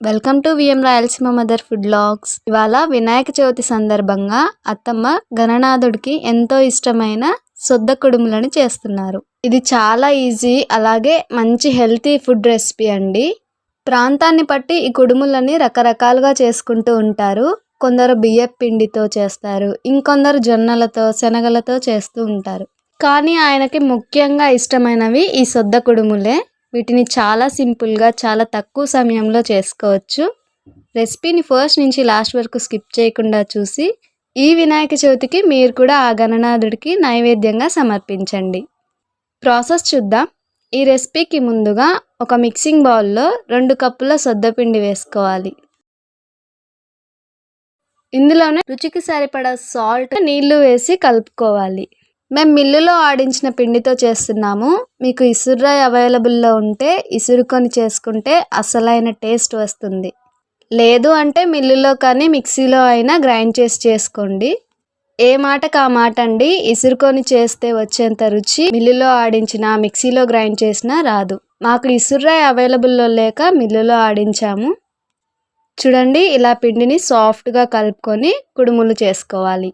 Welcome to VM Rayalaseema mother food logs. ఇవాళ వినాయక చవితి సందర్భంగా అత్తమ్మ గణనాథుడికి ఎంతో ఇష్టమైన సొద్ద కుడుములను చేస్తున్నారు. ఇది చాలా ఈజీ అలాగే మంచి హెల్తీ ఫుడ్ రెసిపీ అండి. ప్రాంతాన్ని బట్టి ఈ కుడుములని రకరకాలుగా చేసుకుంటూ ఉంటారు. కొందరు బియ్యం పిండితో చేస్తారు ఇంకొందరు జొన్నలతో శనగలతో చేస్తూ ఉంటారు. కానీ ఆయనకి ముఖ్యంగా ఇష్టమైనవి ఈ సొద్ద కుడుములే. వీటిని చాలా సింపుల్గా చాలా తక్కువ సమయంలో చేసుకోవచ్చు. రెసిపీని ఫస్ట్ నుంచి లాస్ట్ వరకు స్కిప్ చేయకుండా చూసి ఈ వినాయక చవితికి మీరు కూడా ఆ గణనాథుడికి నైవేద్యంగా సమర్పించండి. ప్రాసెస్ చూద్దాం. ఈ రెసిపీకి ముందుగా ఒక మిక్సింగ్ బౌల్లో రెండు కప్పుల సొద్దపిండి వేసుకోవాలి. ఇందులోనే రుచికి సరిపడా సాల్ట్ నీళ్ళు వేసి కలుపుకోవాలి. మేము మిల్లులో ఆడించిన పిండితో చేస్తున్నాము. మీకు ఇసురాయి అవైలబుల్లో ఉంటే ఇసురుకొని చేసుకుంటే అసలైన టేస్ట్ వస్తుంది. లేదు అంటే మిల్లులో కానీ మిక్సీలో అయినా గ్రైండ్ చేసి చేసుకోండి. ఏ మాటకు ఆ మాట అండి? ఇసురుకొని చేస్తే వచ్చేంత రుచి మిల్లులో ఆడించిన మిక్సీలో గ్రైండ్ చేసినా రాదు. మాకు ఇసురాయి అవైలబుల్లో లేక మిల్లులో ఆడించాము. చూడండి ఇలా పిండిని సాఫ్ట్గా కలుపుకొని కుడుములు చేసుకోవాలి.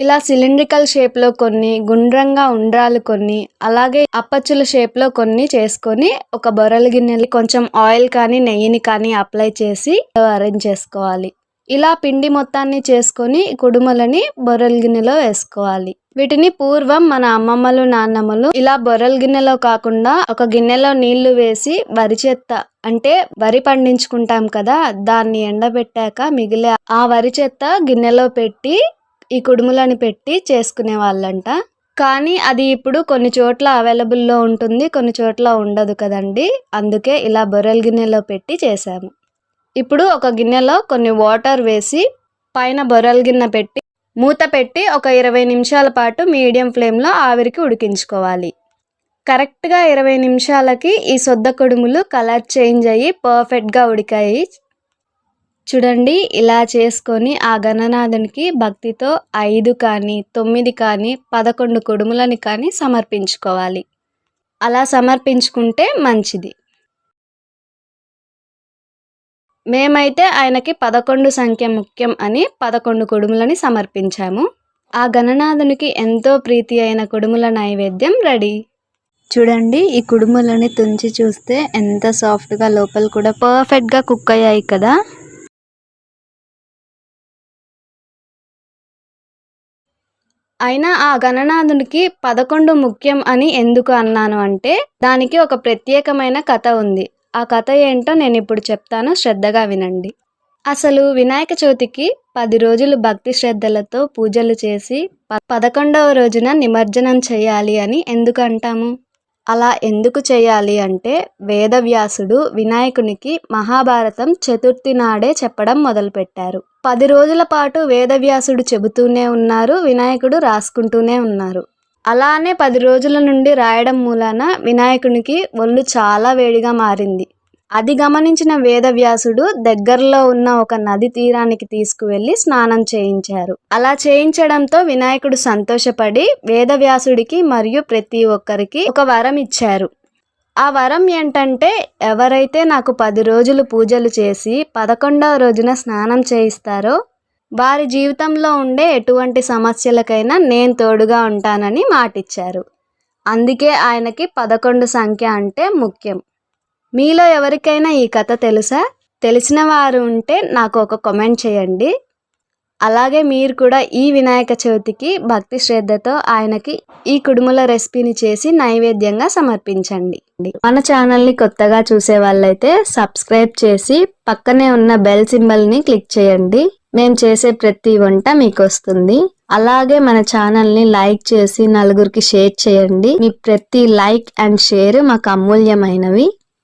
ఇలా సిలిండ్రికల్ షేప్లో కొన్ని గుండ్రంగా ఉండ్రాలు కొన్ని అలాగే అప్పచ్చుల షేప్లో కొన్ని చేసుకొని ఒక బొరల గిన్నెలు కొంచెం ఆయిల్ కానీ నెయ్యిని కానీ అప్లై చేసి అరేంజ్ చేసుకోవాలి. ఇలా పిండి మొత్తాన్ని చేసుకొని కుడుమలని బొరల గిన్నెలో వేసుకోవాలి. వీటిని పూర్వం మన అమ్మమ్మలు నాన్నమ్మలు ఇలా బొరల గిన్నెలో కాకుండా ఒక గిన్నెలో నీళ్ళు వేసి వరి చెత్త అంటే వరి పండించుకుంటాం కదా దాన్ని ఎండబెట్టాక మిగిలే ఆ వరి చెత్త గిన్నెలో పెట్టి ఈ కుడుములని పెట్టి చేసుకునే వాళ్ళంట. కానీ అది ఇప్పుడు కొన్ని చోట్ల అవైలబుల్లో ఉంటుంది కొన్ని చోట్ల ఉండదు కదండి. అందుకే ఇలా బొరెల గిన్నెలో పెట్టి చేశాము. ఇప్పుడు ఒక గిన్నెలో కొన్ని వాటర్ వేసి పైన బొరెల గిన్నె పెట్టి మూత పెట్టి ఒక ఇరవై నిమిషాల పాటు మీడియం ఫ్లేమ్లో ఆవిరికి ఉడికించుకోవాలి. కరెక్ట్గా ఇరవై నిమిషాలకి ఈ సొద్ద కుడుములు కలర్ చేంజ్ అయ్యి పర్ఫెక్ట్గా ఉడికాయి. చూడండి ఇలా చేసుకొని ఆ గణనాథునికి భక్తితో ఐదు కానీ తొమ్మిది కానీ పదకొండు కుడుములని కానీ సమర్పించుకోవాలి. అలా సమర్పించుకుంటే మంచిది. మేమైతే ఆయనకి పదకొండు సంఖ్య ముఖ్యం అని పదకొండు కుడుములని సమర్పించాము. ఆ గణనాథునికి ఎంతో ప్రీతి అయిన కుడుముల నైవేద్యం రెడీ. చూడండి ఈ కుడుములని తుంచి చూస్తే ఎంత సాఫ్ట్గా లోపల కూడా పర్ఫెక్ట్గా కుక్ అయ్యాయి కదా. అయినా ఆ గణనాథునికి పదకొండు ముఖ్యం అని ఎందుకు అన్నాను అంటే దానికి ఒక ప్రత్యేకమైన కథ ఉంది. ఆ కథ ఏంటో నేను ఇప్పుడు చెప్తాను శ్రద్ధగా వినండి. అసలు వినాయక చవితికి పది రోజులు భక్తి శ్రద్ధలతో పూజలు చేసి పదకొండవ రోజున నిమజ్జనం చేయాలి అని ఎందుకు అంటాము? అలా ఎందుకు చేయాలి అంటే వేదవ్యాసుడు వినాయకునికి మహాభారతం చతుర్థి నాడే చెప్పడం మొదలుపెట్టారు. పది రోజుల పాటు వేదవ్యాసుడు చెబుతూనే ఉన్నారు వినాయకుడు రాసుకుంటూనే ఉన్నారు. అలానే పది రోజుల నుండి రాయడం మూలాన వినాయకునికి ఒళ్ళు చాలా వేడిగా మారింది. అది గమనించిన వేదవ్యాసుడు దగ్గరలో ఉన్న ఒక నది తీరానికి తీసుకువెళ్ళి స్నానం చేయించారు. అలా చేయించడంతో వినాయకుడు సంతోషపడి వేదవ్యాసుడికి మరియు ప్రతి ఒక్కరికి ఒక వరం ఇచ్చారు. ఆ వరం ఏంటంటే ఎవరైతే నాకు పది రోజులు పూజలు చేసి పదకొండవ రోజున స్నానం చేయిస్తారో వారి జీవితంలో ఉండే ఎటువంటి సమస్యలకైనా నేను తోడుగా ఉంటానని మాటిచ్చారు. అందుకే ఆయనకి పదకొండు సంఖ్య అంటే ముఖ్యం. మీలో ఎవరికైనా ఈ కథ తెలుసా? తెలిసిన వారు ఉంటే నాకు ఒక కామెంట్ చేయండి. అలాగే మీరు కూడా ఈ వినాయక చవితికి భక్తి శ్రద్ధతో ఆయనకి ఈ కుడుముల రెసిపీని చేసి నైవేద్యంగా సమర్పించండి. మన ఛానల్ని కొత్తగా చూసే వాళ్ళైతే సబ్స్క్రైబ్ చేసి పక్కనే ఉన్న బెల్ సింబల్ని క్లిక్ చేయండి. మేము చేసే ప్రతి వంట మీకు వస్తుంది అలాగే మన ఛానల్ని లైక్ చేసి నలుగురికి షేర్ చేయండి. మీ ప్రతి లైక్ అండ్ షేర్ మాకు అమూల్యమైనవి.